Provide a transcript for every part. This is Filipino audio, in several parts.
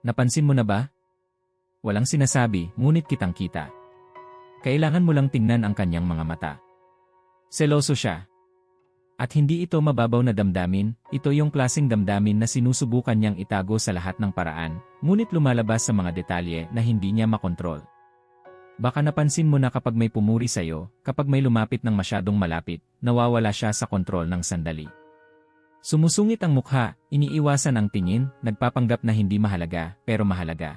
Napansin mo na ba? Walang sinasabi, ngunit kitang kita. Kailangan mo lang tingnan ang kanyang mga mata. Seloso siya. At hindi ito mababaw na damdamin, ito yung klaseng damdamin na sinusubukan niyang itago sa lahat ng paraan, ngunit lumalabas sa mga detalye na hindi niya makontrol. Baka napansin mo na kapag may pumuri sa'yo, kapag may lumapit ng masyadong malapit, nawawala siya sa kontrol ng sandali. Sumusungit ang mukha, iniiwasan ang tingin, nagpapanggap na hindi mahalaga, pero mahalaga.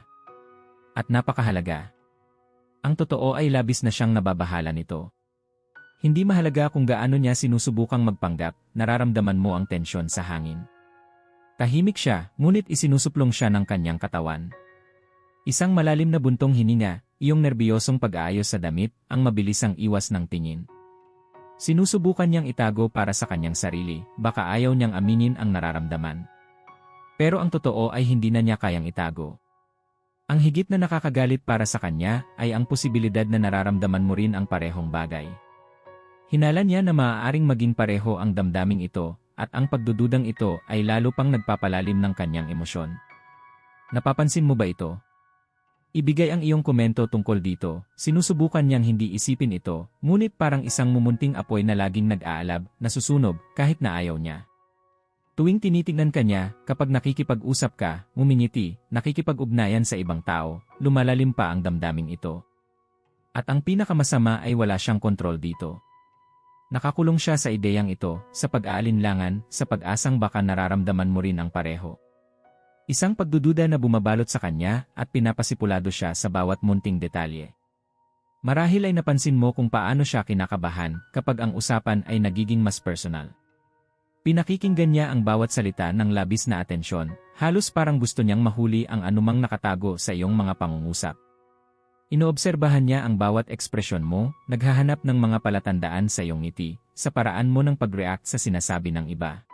At napakahalaga. Ang totoo ay labis na siyang nababahala nito. Hindi mahalaga kung gaano niya sinusubukang magpanggap, nararamdaman mo ang tensyon sa hangin. Tahimik siya, ngunit isinusuplong siya ng kanyang katawan. Isang malalim na buntong hininga, iyong nerbiyosong pag-aayos sa damit, ang mabilisang iwas ng tingin. Sinusubukan niyang itago para sa kanyang sarili, baka ayaw niyang aminin ang nararamdaman. Pero ang totoo ay hindi na niya kayang itago. Ang higit na nakakagalit para sa kanya ay ang posibilidad na nararamdaman mo rin ang parehong bagay. Hinala niya na maaaring maging pareho ang damdaming ito, at ang pagdududang ito ay lalo pang nagpapalalim ng kanyang emosyon. Napapansin mo ba ito? Ibigay ang iyong komento tungkol dito, sinusubukan niyang hindi isipin ito, ngunit parang isang mumunting apoy na laging nag-aalab, nasusunog, kahit na ayaw niya. Tuwing tinitingnan ka niya, kapag nakikipag-usap ka, ngumingiti, nakikipag-ugnayan sa ibang tao, lumalalim pa ang damdaming ito. At ang pinakamasama ay wala siyang kontrol dito. Nakakulong siya sa ideyang ito, sa pag-aalinlangan, sa pag-asang baka nararamdaman mo rin ang pareho. Isang pagdududa na bumabalot sa kanya at pinapasipulado siya sa bawat munting detalye. Marahil ay napansin mo kung paano siya kinakabahan kapag ang usapan ay nagiging mas personal. Pinakikinggan niya ang bawat salita ng labis na atensyon, halos parang gusto niyang mahuli ang anumang nakatago sa iyong mga pangungusap. Inoobserbahan niya ang bawat ekspresyon mo, naghahanap ng mga palatandaan sa iyong ngiti, sa paraan mo ng pag-react sa sinasabi ng iba.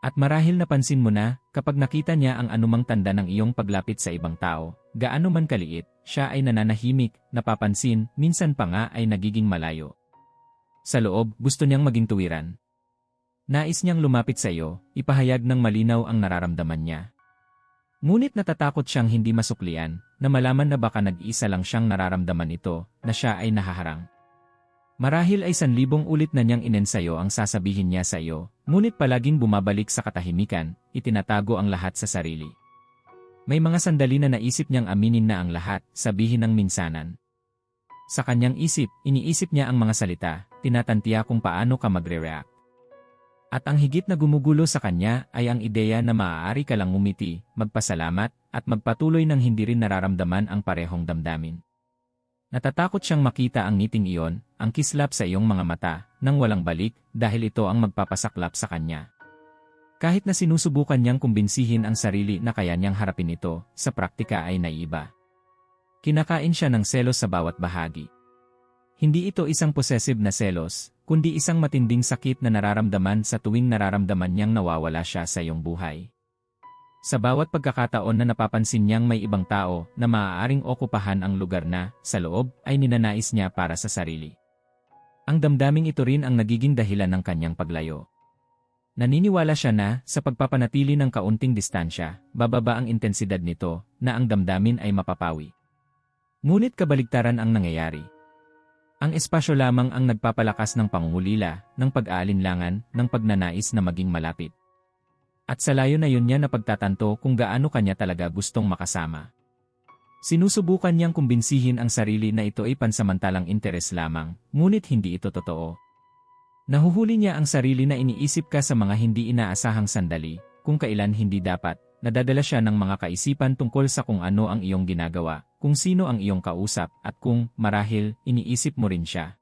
At marahil napansin mo na, kapag nakita niya ang anumang tanda ng iyong paglapit sa ibang tao, gaano man kaliit, siya ay nananahimik, napapansin, minsan pa nga ay nagiging malayo. Sa loob, gusto niyang maging tuwiran. Nais niyang lumapit sa iyo, ipahayag ng malinaw ang nararamdaman niya. Ngunit natatakot siyang hindi masuklian, na malaman na baka nag-iisa lang siyang nararamdaman ito, na siya ay nahaharang. Marahil ay sanlibong ulit na niyang inensayo ang sasabihin niya sa iyo, ngunit palaging bumabalik sa katahimikan, itinatago ang lahat sa sarili. May mga sandali na naisip niyang aminin na ang lahat, sabihin ng minsanan. Sa kanyang isip, iniisip niya ang mga salita, tinatantiya kung paano ka magre-react. At ang higit na gumugulo sa kanya ay ang ideya na maaari ka lang umiti, magpasalamat, at magpatuloy ng hindi rin nararamdaman ang parehong damdamin. Natatakot siyang makita ang ngiting iyon, ang kislap sa iyong mga mata, nang walang balik, dahil ito ang magpapasaklap sa kanya. Kahit na sinusubukan niyang kumbinsihin ang sarili na kaya niyang harapin ito, sa praktika ay naiba. Kinakain siya ng selos sa bawat bahagi. Hindi ito isang possessive na selos, kundi isang matinding sakit na nararamdaman sa tuwing nararamdaman niyang nawawala siya sa iyong buhay. Sa bawat pagkakataon na napapansin niyang may ibang tao na maaaring okupahan ang lugar na, sa loob, ay ninanais niya para sa sarili. Ang damdaming ito rin ang nagiging dahilan ng kanyang paglayo. Naniniwala siya na, sa pagpapanatili ng kaunting distansya, bababa ang intensidad nito, na ang damdamin ay mapapawi. Ngunit kabaligtaran ang nangyayari. Ang espasyo lamang ang nagpapalakas ng pangungulila, ng pag-aalinlangan, ng pagnanais na maging malapit. At sa layo na yun niya napagtatanto kung gaano kanya talaga gustong makasama. Sinusubukan niyang kumbinsihin ang sarili na ito ay pansamantalang interes lamang, ngunit hindi ito totoo. Nahuhuli niya ang sarili na iniisip ka sa mga hindi inaasahang sandali, kung kailan hindi dapat, nadadala siya ng mga kaisipan tungkol sa kung ano ang iyong ginagawa, kung sino ang iyong kausap, at kung, marahil, iniisip mo rin siya.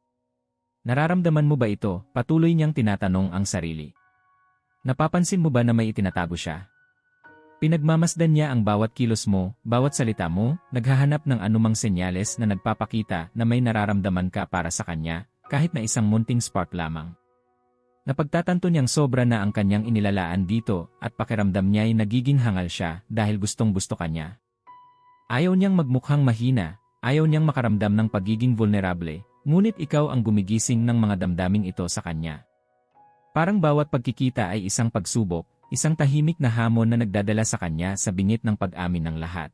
Nararamdaman mo ba ito? Patuloy niyang tinatanong ang sarili. Napapansin mo ba na may itinatago siya? Pinagmamasdan niya ang bawat kilos mo, bawat salita mo, naghahanap ng anumang senyales na nagpapakita na may nararamdaman ka para sa kanya, kahit na isang munting spark lamang. Napagtatanto niyang sobra na ang kanyang inilalaan dito at pakiramdam niya ay nagiging hangal siya dahil gustong gusto kanya. Ayaw niyang magmukhang mahina, ayaw niyang makaramdam ng pagiging vulnerable, ngunit ikaw ang gumigising ng mga damdaming ito sa kanya. Parang bawat pagkikita ay isang pagsubok, isang tahimik na hamon na nagdadala sa kanya sa bingit ng pag-amin ng lahat.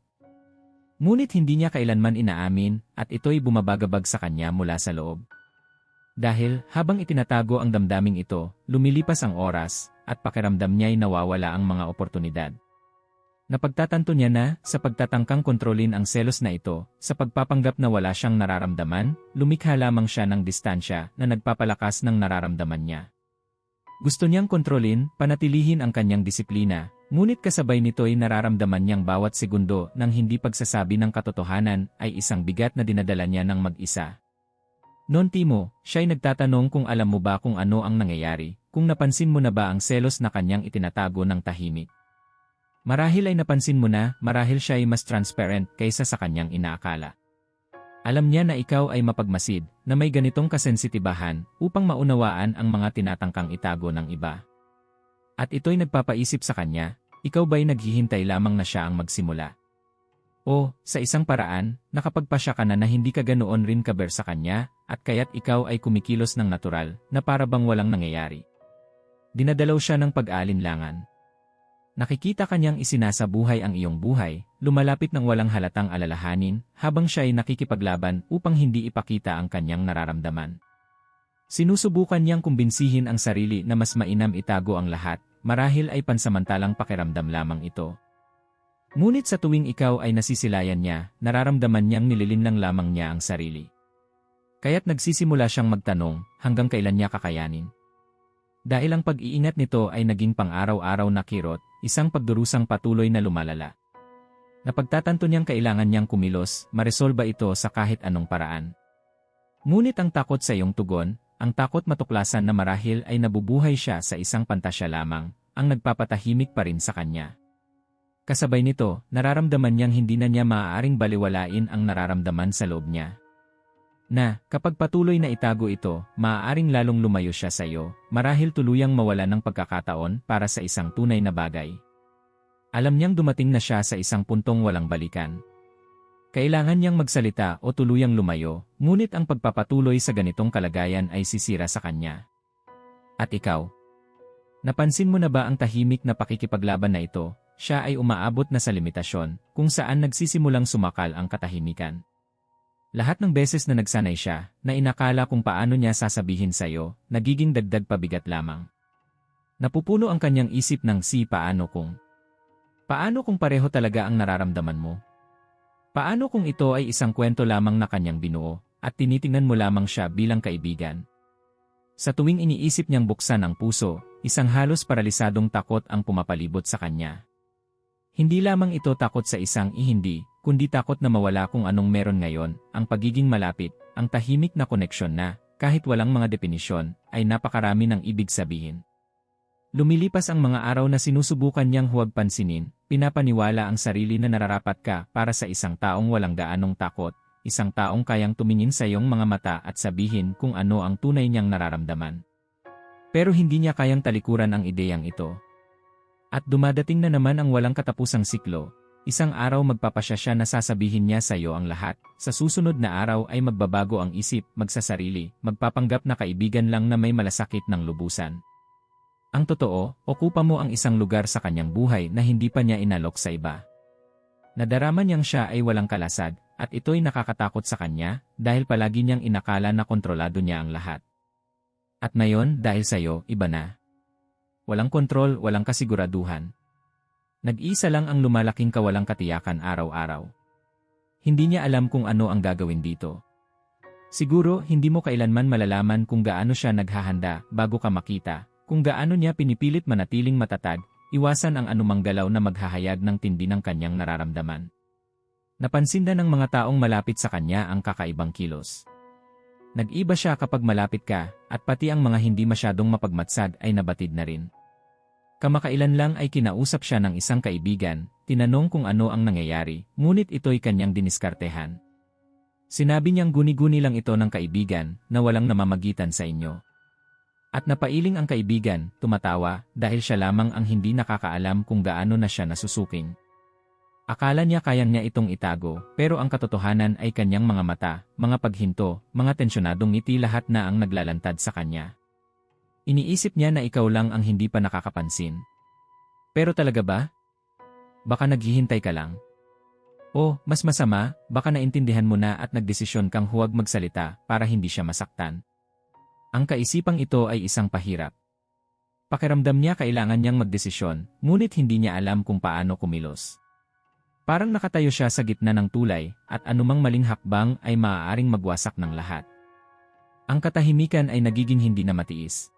Ngunit hindi niya kailanman inaamin at ito'y bumabagabag sa kanya mula sa loob. Dahil habang itinatago ang damdaming ito, lumilipas ang oras at pakiramdam niya'y nawawala ang mga oportunidad. Napagtatanto niya na, sa pagtatangkang kontrolin ang selos na ito, sa pagpapanggap na wala siyang nararamdaman, lumikha lamang siya ng distansya na nagpapalakas ng nararamdaman niya. Gusto niyang kontrolin, panatilihin ang kanyang disiplina, ngunit kasabay nito'y nararamdaman niyang bawat segundo ng hindi pagsasabi ng katotohanan ay isang bigat na dinadala niya ng mag-isa. Noon Timo, siya'y nagtatanong kung alam mo ba kung ano ang nangyayari, kung napansin mo na ba ang selos na kanyang itinatago ng tahimik. Marahil ay napansin mo na, marahil siya ay mas transparent kaysa sa kanyang inaakala. Alam niya na ikaw ay mapagmasid, na may ganitong kasensitibahan, upang maunawaan ang mga tinatangkang itago ng iba. At ito'y nagpapaisip sa kanya, ikaw ba'y naghihintay lamang na siya ang magsimula? O, sa isang paraan, nakapagpasya ka na na hindi ka ganoon rin kaber sa kanya, at kaya't ikaw ay kumikilos ng natural, na para bang walang nangyayari. Dinadalaw siya ng pag-alinlangan. Nakikita kanyang isinasabuhay ang iyong buhay, lumalapit ng walang halatang alalahanin, habang siya ay nakikipaglaban upang hindi ipakita ang kanyang nararamdaman. Sinusubukan niyang kumbinsihin ang sarili na mas mainam itago ang lahat, marahil ay pansamantalang pakiramdam lamang ito. Ngunit sa tuwing ikaw ay nasisilayan niya, nararamdaman niyang nililinlang lamang niya ang sarili. Kaya't nagsisimula siyang magtanong, hanggang kailan niya kakayanin. Dahil ang pag-iingat nito ay naging pang-araw-araw na kirot, isang pagdurusang patuloy na lumalala. Napagtatanto niyang kailangan niyang kumilos, maresolba ito sa kahit anong paraan. Ngunit ang takot sa iyong tugon, ang takot matuklasan na marahil ay nabubuhay siya sa isang pantasya lamang, ang nagpapatahimik pa rin sa kanya. Kasabay nito, nararamdaman niyang hindi na niya maaaring baliwalain ang nararamdaman sa loob niya. Na, kapag patuloy na itago ito, maaaring lalong lumayo siya sa iyo, marahil tuluyang mawala ng pagkakataon para sa isang tunay na bagay. Alam niyang dumating na siya sa isang puntong walang balikan. Kailangan niyang magsalita o tuluyang lumayo, ngunit ang pagpapatuloy sa ganitong kalagayan ay sisira sa kanya. At ikaw? Napansin mo na ba ang tahimik na pakikipaglaban na ito, siya ay umaabot na sa limitasyon kung saan nagsisimulang sumakal ang katahimikan. Lahat ng beses na nagsanay siya, na inakala kung paano niya sasabihin sa iyo, nagiging dagdag pabigat lamang. Napupuno ang kanyang isip ng si paano kung. Paano kung pareho talaga ang nararamdaman mo? Paano kung ito ay isang kwento lamang na kanyang binuo, at tinitingnan mo lamang siya bilang kaibigan? Sa tuwing iniisip niyang buksan ang puso, isang halos paralisadong takot ang pumapalibot sa kanya. Hindi lamang ito takot sa isang ihindi, kundi takot na mawala kung anong meron ngayon, ang pagiging malapit, ang tahimik na koneksyon na, kahit walang mga definisyon, ay napakarami ng ibig sabihin. Lumilipas ang mga araw na sinusubukan niyang huwag pansinin, pinapaniwala ang sarili na nararapat ka para sa isang taong walang gaanong takot, isang taong kayang tumingin sa iyong mga mata at sabihin kung ano ang tunay niyang nararamdaman. Pero hindi niya kayang talikuran ang ideyang ito, at dumadating na naman ang walang katapusang siklo, isang araw magpapasya siya na sasabihin niya sa iyo ang lahat, sa susunod na araw ay magbabago ang isip, magsasarili, magpapanggap na kaibigan lang na may malasakit ng lubusan. Ang totoo, okupa mo ang isang lugar sa kanyang buhay na hindi pa niya inalok sa iba. Nadarama niyang siya ay walang kalasag, at ito'y nakakatakot sa kanya, dahil palagi niyang inakala na kontrolado niya ang lahat. At ngayon, dahil sa iyo, iba na. Walang kontrol, walang kasiguraduhan. Nag-isa lang ang lumalaking kawalang katiyakan araw-araw. Hindi niya alam kung ano ang gagawin dito. Siguro, hindi mo kailanman malalaman kung gaano siya naghahanda bago ka makita, kung gaano niya pinipilit manatiling matatag, iwasan ang anumang galaw na maghahayag ng tindi ng kanyang nararamdaman. Napansin na ng mga taong malapit sa kanya ang kakaibang kilos. Nag-iba siya kapag malapit ka, at pati ang mga hindi masyadong mapagmatsag ay nabatid na rin. Kamakailan lang ay kinausap siya ng isang kaibigan, tinanong kung ano ang nangyayari, ngunit ito'y kanyang diniskartehan. Sinabi niyang guni-guni lang ito ng kaibigan na walang namamagitan sa inyo. At napailing ang kaibigan, tumatawa, dahil siya lamang ang hindi nakakaalam kung gaano na siya nasusuking. Akala niya kayang niya itong itago, pero ang katotohanan ay kanyang mga mata, mga paghinto, mga tensyonadong ngiti lahat na ang naglalantad sa kanya. Iniisip niya na ikaw lang ang hindi pa nakakapansin. Pero talaga ba? Baka naghihintay ka lang. O, mas masama, baka naintindihan mo na at nagdesisyon kang huwag magsalita para hindi siya masaktan. Ang kaisipang ito ay isang pahirap. Pakiramdam niya kailangan niyang magdesisyon, ngunit hindi niya alam kung paano kumilos. Parang nakatayo siya sa gitna ng tulay, at anumang maling hakbang ay maaaring magwasak ng lahat. Ang katahimikan ay nagiging hindi na matiis.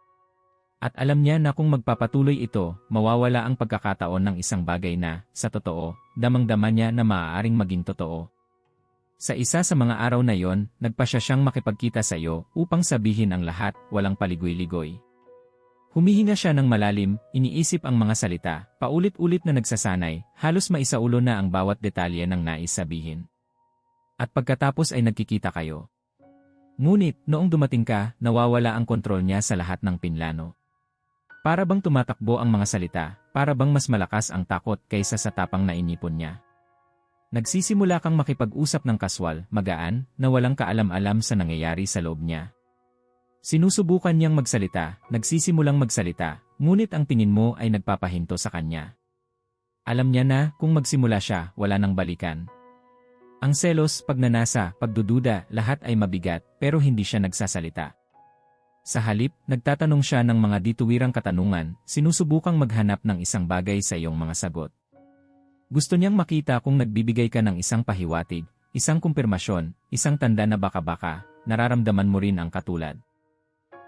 At alam niya na kung magpapatuloy ito, mawawala ang pagkakataon ng isang bagay na, sa totoo, damang-dama niya na maaaring maging totoo. Sa isa sa mga araw na yon, nagpasya siyang makipagkita sa iyo upang sabihin ang lahat, walang paligoy-ligoy. Humihinga siya ng malalim, iniisip ang mga salita, paulit-ulit na nagsasanay, halos maisaulo na ang bawat detalye ng nais sabihin. At pagkatapos ay nagkikita kayo. Ngunit, noong dumating ka, nawawala ang kontrol niya sa lahat ng pinlano. Para bang tumatakbo ang mga salita, para bang mas malakas ang takot kaysa sa tapang na inipon niya. Nagsisimula kang makipag-usap ng kaswal, magaan, na walang kaalam-alam sa nangyayari sa loob niya. Sinusubukan niyang magsalita, nagsisimulang magsalita, ngunit ang tingin mo ay nagpapahinto sa kanya. Alam niya na kung magsimula siya, wala nang balikan. Ang selos, pagnanasa, pagdududa, lahat ay mabigat, pero hindi siya nagsasalita. Sa halip, nagtatanong siya ng mga dituwirang katanungan, sinusubukang maghanap ng isang bagay sa iyong mga sagot. Gusto niyang makita kung nagbibigay ka ng isang pahiwatig, isang kumpirmasyon, isang tanda na baka-baka, nararamdaman mo rin ang katulad.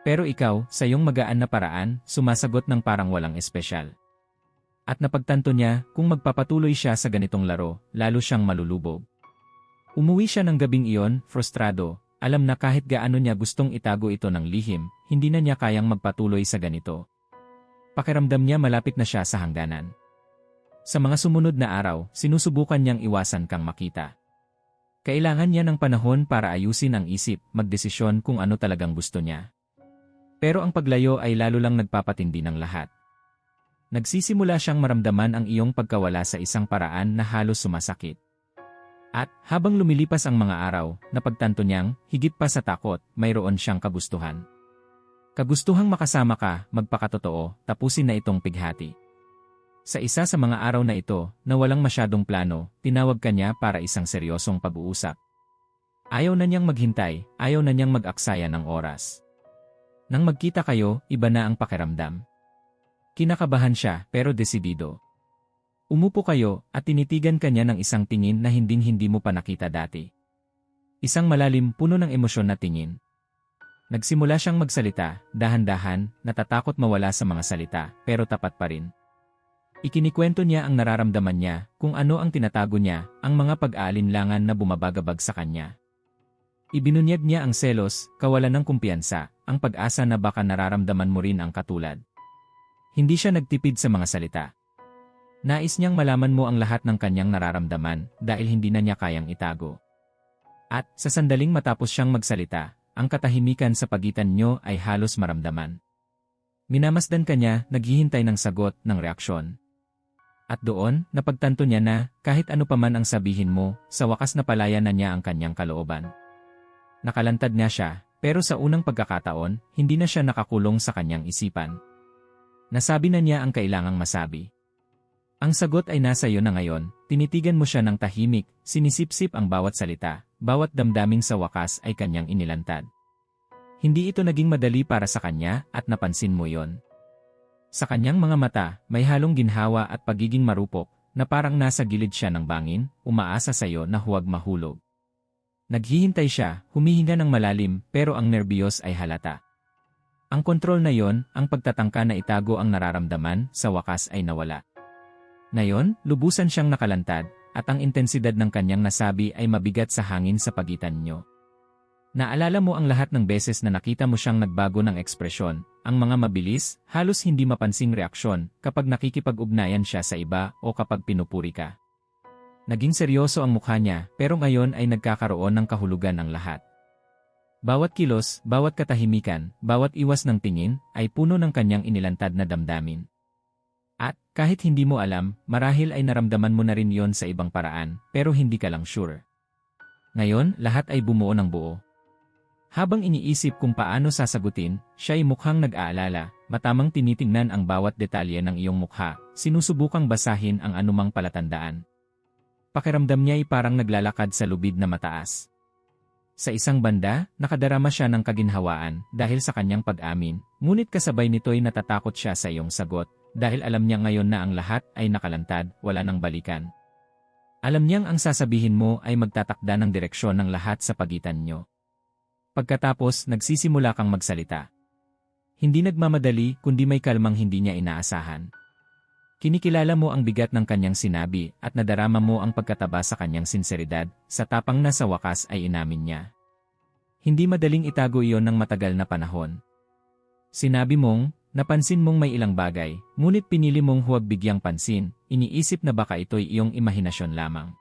Pero ikaw, sa iyong magaan na paraan, sumasagot ng parang walang espesyal. At napagtanto niya, kung magpapatuloy siya sa ganitong laro, lalo siyang malulubog. Umuwi siya ng gabing iyon, frustrado, alam na kahit gaano niya gustong itago ito ng lihim, hindi na niya kayang magpatuloy sa ganito. Pakiramdam niya malapit na siya sa hangganan. Sa mga sumunod na araw, sinusubukan niyang iwasan kang makita. Kailangan niya ng panahon para ayusin ang isip, magdesisyon kung ano talagang gusto niya. Pero ang paglayo ay lalo lang nagpapatindi ng lahat. Nagsisimula siyang maramdaman ang iyong pagkawala sa isang paraan na halos sumasakit. At, habang lumilipas ang mga araw, napagtanto niyang, higit pa sa takot, mayroon siyang kagustuhan. Kagustuhang makasama ka, magpakatotoo, tapusin na itong pighati. Sa isa sa mga araw na ito, na walang masyadong plano, tinawag ka niya para isang seryosong pag-uusap. Ayaw na niyang maghintay, ayaw na niyang mag-aksaya ng oras. Nang magkita kayo, iba na ang pakiramdam. Kinakabahan siya, pero desidido. Umupo kayo at tinitigan kanya ng isang tingin na hinding-hindi mo pa nakita dati. Isang malalim, puno ng emosyon na tingin. Nagsimula siyang magsalita, dahan-dahan, natatakot mawala sa mga salita, pero tapat pa rin. Ikinikwento niya ang nararamdaman niya, kung ano ang tinatago niya, ang mga pag-aalinlangan na bumabagabag sa kanya. Ibinunyag niya ang selos, kawalan ng kumpiyansa, ang pag-asa na baka nararamdaman mo rin ang katulad. Hindi siya nagtipid sa mga salita. Nais niyang malaman mo ang lahat ng kanyang nararamdaman dahil hindi na niya kayang itago. At sa sandaling matapos siyang magsalita, ang katahimikan sa pagitan niyo ay halos maramdaman. Minamasdan kanya, naghihintay ng sagot, ng reaksyon. At doon, napagtanto niya na, kahit ano paman ang sabihin mo, sa wakas na palaya na niya ang kanyang kalooban. Nakalantad na siya, pero sa unang pagkakataon, hindi na siya nakakulong sa kanyang isipan. Nasabi na niya ang kailangang masabi. Ang sagot ay nasa iyo na ngayon, tinitigan mo siya ng tahimik, sinisipsip ang bawat salita, bawat damdaming sa wakas ay kanyang inilantad. Hindi ito naging madali para sa kanya at napansin mo yon. Sa kanyang mga mata, may halong ginhawa at pagiging marupok, na parang nasa gilid siya ng bangin, umaasa sa iyo na huwag mahulog. Naghihintay siya, humihinga ng malalim, pero ang nerbiyos ay halata. Ang kontrol na yon, ang pagtatangka na itago ang nararamdaman, sa wakas ay nawala. Ngayon, lubusan siyang nakalantad, at ang intensidad ng kanyang nasabi ay mabigat sa hangin sa pagitan nyo. Naalala mo ang lahat ng beses na nakita mo siyang nagbago ng ekspresyon, ang mga mabilis, halos hindi mapansing reaksyon kapag nakikipag-ugnayan siya sa iba o kapag pinupuri ka. Naging seryoso ang mukha niya pero ngayon ay nagkakaroon ng kahulugan ang lahat. Bawat kilos, bawat katahimikan, bawat iwas ng tingin ay puno ng kanyang inilantad na damdamin. At, kahit hindi mo alam, marahil ay naramdaman mo na rin yon sa ibang paraan, pero hindi ka lang sure. Ngayon, lahat ay bumuo ng buo. Habang iniisip kung paano sasagutin, siya ay mukhang nag-aalala, matamang tinitingnan ang bawat detalye ng iyong mukha, sinusubukang basahin ang anumang palatandaan. Pakiramdam niya ay parang naglalakad sa lubid na mataas. Sa isang banda, nakadarama siya ng kaginhawaan dahil sa kanyang pag-amin, ngunit kasabay nito'y natatakot siya sa iyong sagot dahil alam niya ngayon na ang lahat ay nakalantad, wala nang balikan. Alam niyang ang sasabihin mo ay magtatakda ng direksyon ng lahat sa pagitan niyo. Pagkatapos, nagsisimula kang magsalita. Hindi nagmamadali kundi may kalmang hindi niya inaasahan. Kinikilala mo ang bigat ng kanyang sinabi at nadarama mo ang pagkataba sa kanyang sinseridad, sa tapang na sa wakas ay inamin niya. Hindi madaling itago iyon ng matagal na panahon. Sinabi mong, napansin mong may ilang bagay, ngunit pinili mong huwag bigyang pansin, iniisip na baka ito'y iyong imahinasyon lamang.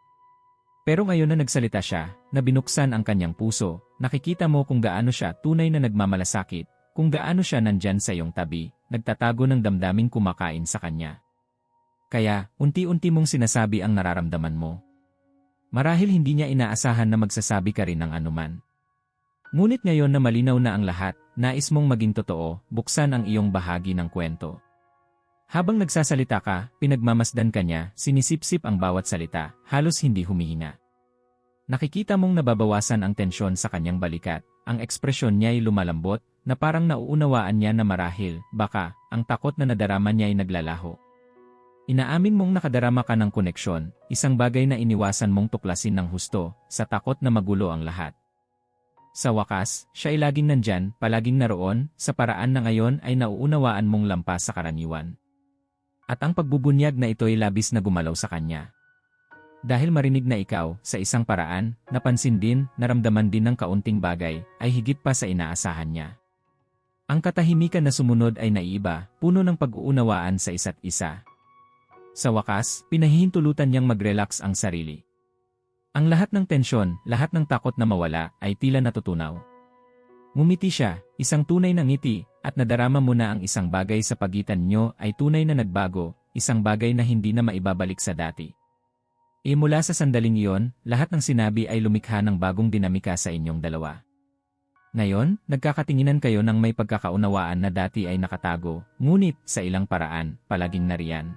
Pero ngayon na nagsalita siya, na binuksan ang kanyang puso, nakikita mo kung gaano siya tunay na nagmamalasakit, kung gaano siya nandyan sa iyong tabi, nagtatago ng damdaming kumakain sa kanya. Kaya, unti-unti mong sinasabi ang nararamdaman mo. Marahil hindi niya inaasahan na magsasabi ka rin ng anuman. Ngunit ngayon na malinaw na ang lahat, nais mong maging totoo, buksan ang iyong bahagi ng kwento. Habang nagsasalita ka, pinagmamasdan ka niya, sinisipsip ang bawat salita, halos hindi humihinga. Nakikita mong nababawasan ang tensyon sa kanyang balikat, ang ekspresyon niya ay lumalambot, na parang nauunawaan niya na marahil, baka, ang takot na nadarama niya ay naglalaho. Inaamin mong nakadarama ka ng koneksyon, isang bagay na iniwasan mong tuklasin ng husto, sa takot na magulo ang lahat. Sa wakas, siya ay laging nandyan, palaging naroon, sa paraan na ngayon ay nauunawaan mong lampas sa karaniwan. At ang pagbubunyag na ito ay labis na gumalaw sa kanya. Dahil marinig na ikaw, sa isang paraan, napansin din, naramdaman din ng kaunting bagay, ay higit pa sa inaasahan niya. Ang katahimikan na sumunod ay naiiba, puno ng pag-uunawaan sa isa't isa. Sa wakas, pinahihintulutan niyang mag-relax ang sarili. Ang lahat ng tensyon, lahat ng takot na mawala, ay tila natutunaw. Ngumiti siya, isang tunay na ngiti, at nadarama mo na ang isang bagay sa pagitan nyo ay tunay na nagbago, isang bagay na hindi na maibabalik sa dati. E mula sa sandaling iyon, lahat ng sinabi ay lumikha ng bagong dinamika sa inyong dalawa. Ngayon, nagkakatinginan kayo ng may pagkakaunawaan na dati ay nakatago, ngunit sa ilang paraan, palaging nariyan.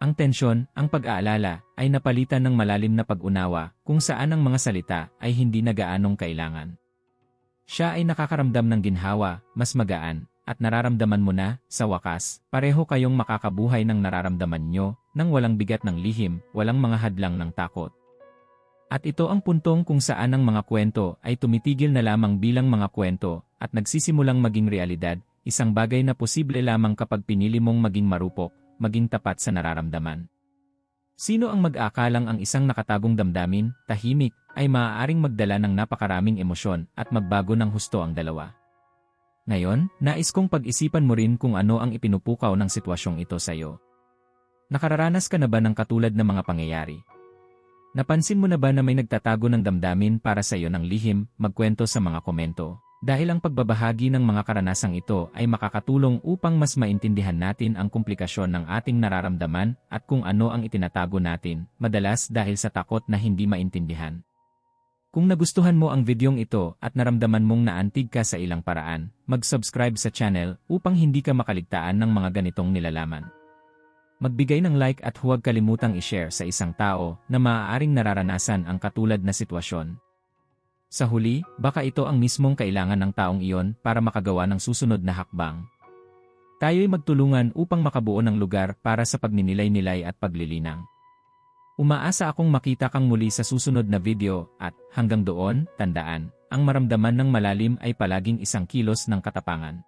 Ang tensyon, ang pag-aalala, ay napalitan ng malalim na pag-unawa kung saan ang mga salita ay hindi na gaanong kailangan. Siya ay nakakaramdam ng ginhawa, mas magaan, at nararamdaman mo na, sa wakas, pareho kayong makakabuhay ng nararamdaman nyo, nang walang bigat ng lihim, walang mga hadlang ng takot. At ito ang puntong kung saan ang mga kwento ay tumitigil na lamang bilang mga kwento at nagsisimulang maging realidad, isang bagay na posible lamang kapag pinili mong maging marupok, maging tapat sa nararamdaman. Sino ang mag-aakalang ang isang nakatagong damdamin, tahimik, ay maaaring magdala ng napakaraming emosyon at magbago ng husto ang dalawa. Ngayon, nais kong pag-isipan mo rin kung ano ang ipinupukaw ng sitwasyong ito sa iyo. Nakararanas ka na ba ng katulad na mga pangyayari? Napansin mo na ba na may nagtatago ng damdamin para sa iyo ng lihim, magkwento sa mga komento? Dahil ang pagbabahagi ng mga karanasang ito ay makakatulong upang mas maintindihan natin ang komplikasyon ng ating nararamdaman at kung ano ang itinatago natin, madalas dahil sa takot na hindi maintindihan. Kung nagustuhan mo ang videong ito at naramdaman mong naantig ka sa ilang paraan, mag-subscribe sa channel upang hindi ka makaligtaan ng mga ganitong nilalaman. Magbigay ng like at huwag kalimutang i-share sa isang tao na maaaring nararanasan ang katulad na sitwasyon. Sa huli, baka ito ang mismong kailangan ng taong iyon para makagawa ng susunod na hakbang. Tayo'y magtulungan upang makabuo ng lugar para sa pagninilay-nilay at paglilinang. Umaasa akong makita kang muli sa susunod na video at hanggang doon, tandaan, ang maramdaman ng malalim ay palaging isang kilos ng katapangan.